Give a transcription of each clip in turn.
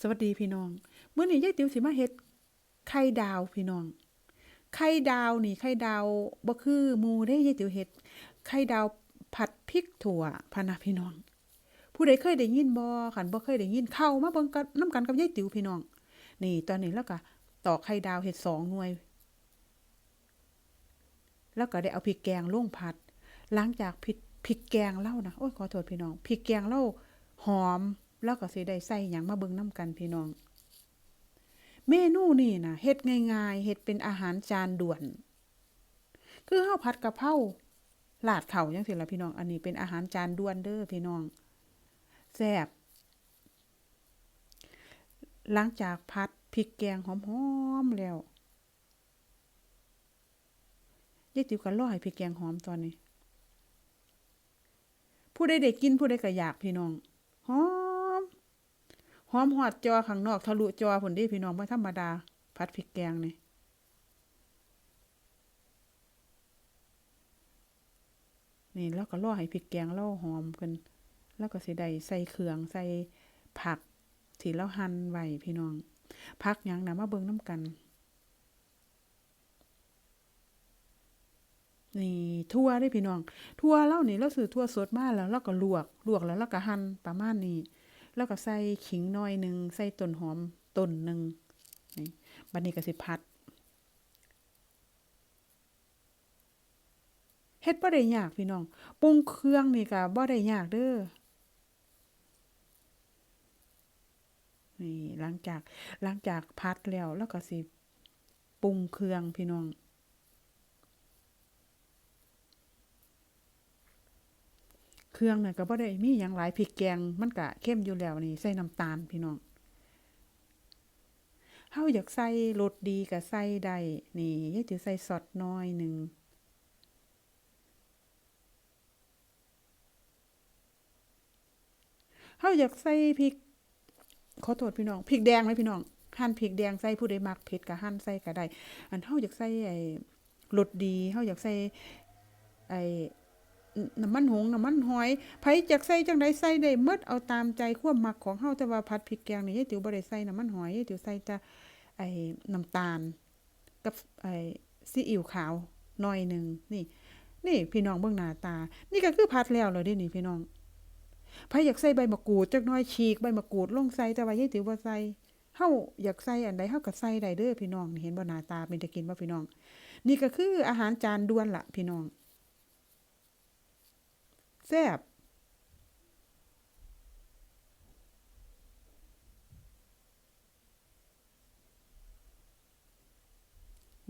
สวัสดีพี่น้องเมื่อนี้ยายติ๋วสิมาเฮ็ดไข่ดาวพี่น้อง ไข่ดาวนี่ไข่ดาวบ่คือมู่เด้ยายติ๋วเฮ็ดไข่ดาวผัดพริกถั่วพะนะพี่น้อง ผู้ใดเคยได้ยินบ่คันบ่เคยได้ยินเข้ามาเบิ่งกันนํกันกับยายติ๋วพี่น้อง นี่ตอนนี้แล้วก็ตอกไข่ดาวเฮ็ดสองหน่วย แล้วก็ได้เอาพริกแกงลงผัด หลังจากพริกพริกแกงเล่านะโอ้ยขอโทษพี่น้องพริกแกงเล่าหอม แล้วก็สิได้ใส่หยังมาเบิ่งน้ำกันพี่น้อง เมนูนี่นะเฮ็ดง่ายๆเฮ็ดเป็นอาหารจานด่วน คือข้าวผัดกะเพราลาดเข่าจังซี่ล่ะพี่น้อง อันนี้เป็นอาหารจานด่วนเด้อพี่น้องแซ่บหลังจากผัดพริกแกงหอมๆแล้วยายติ๋วก็รอให้พริกแกงหอมตอนนี้ ผู้ใดได้กินผู้ใดก็อยากพี่น้องหอม หอมหอดจอข้างนอกทะลุจอผลดีพี่น้องไม่ธรรมดาผัดพริกแกงนี่นี่แล้วก็รอให้พริกแกงเราหอมกันแล้วก็สิได้ใส่เครื่องใส่ผักที่เราหั่นไว้พี่น้องผักยังนะมาเบิ่งน้ำกัน นี่ทั่วได้พี่น้องทั่วเล่านี่เราซื้อทั่วสดมาแล้วเราก็ลวกลวกแล้วเราก็หั่นประมาณนี้ แล้วก็ใส่ขิงน่อยหนึ่งใส่ต้นหอมต้นหนึ่งนี่บัดนี้ก็สิพัดเฮ็ดบ่ได้ยากพี่น้องปรุงเครื่องนี่ก็บ่ได้ยากเด้อนี่หลังจากหลังจากพัดแล้วแล้วก็สิปรุงเครื่องพี่น้อง เครื่องน่ะก็บ่ได้มีหยังหลายพริกแกงมันก็เข้มอยู่แล้วนี่ใส่น้ำตาลพี่น้องเฮาอยากใส่รสดีก็ใส่ได้นี่ยายติ๋วใส่ซอสน้อยหนึ่งเฮาอยากใส่พริกขอโทษพี่น้องพริกแดงไหมพี่น้องหั่นพริกแดงใส่ผู้ใดมักเผ็ดก็หั่นใส่ก็ได้อันเฮาอยากใส่ไอ้รสดีเฮาอยากใส่ไอ้ น้ำมันหงน้ำมันหอยไผจักใส่จังไดใส่ได้หมดเอาตามใจความมักของเฮาแต่ว่าผัดพริกแกงนี่ยายติ๋วบ่ได้ใส่น้ำมันหอยยายติ๋วใส่แต่ไอ้น้ำตาล กับไอ้ซีอิ๊วขาวหน่อยหนึงนี่ นี่พี่น้องเบิ่งหน้าตา นี่ก็คือผัดแล้วแล้วเด้นี่พี่น้องไผอยากใส่ใบมะกรูดจักหน่อยฉีกใบมะกรูดลงใส่แต่ว่ายายติ๋วบ่ใส่เฮาอยากใส่อันใดเฮาก็ใส่ได้เด้อพี่น้องนี่เห็นบ่หน้าตาเป็นตากินบ่พี่น้อง นี่ก็คืออาหารจานด่วนล่ะพี่น้อง แซ่บ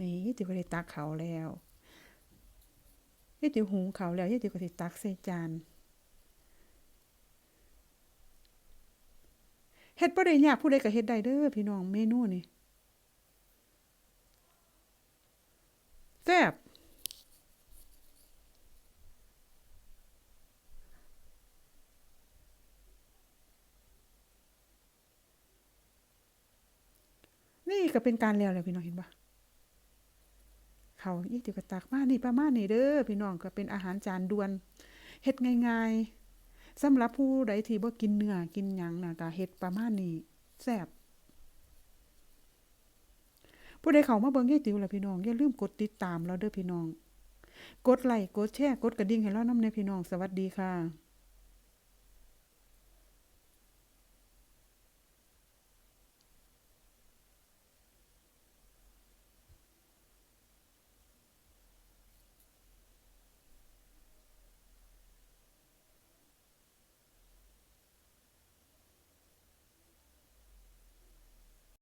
นี่ยายติ๋วก็ได้ตักเขาแล้วยายติ๋วหุงเขาแล้วยายติ๋วก็สิตักใส่จานเฮ็ดบ่ได้ยากผู้ใดก็เฮ็ดได้เด้อพี่น้องเมนูนี่แซ่บ นี่ก็เป็นการแล้วแหละพี่น้องเห็นปะเขายี่ติวกระตักมานี่ประมาณนี้เด้อพี่น้องก็เป็นอาหารจานด่วนเฮ็ดง่ายๆสำหรับผู้ใดที่บ่กินเนื้อกินหยังน่ะก็เฮ็ดประมาณนี้แซ่บผู้ใดเข้ามาเบิ่งยายติ๋วล่ะพี่น้องอย่าลืมกดติดตามเราเด้อพี่น้อง กดไลค์กดแชร์กดกระดิ่งให้เรานำในพี่น้องสวัสดีค่ะ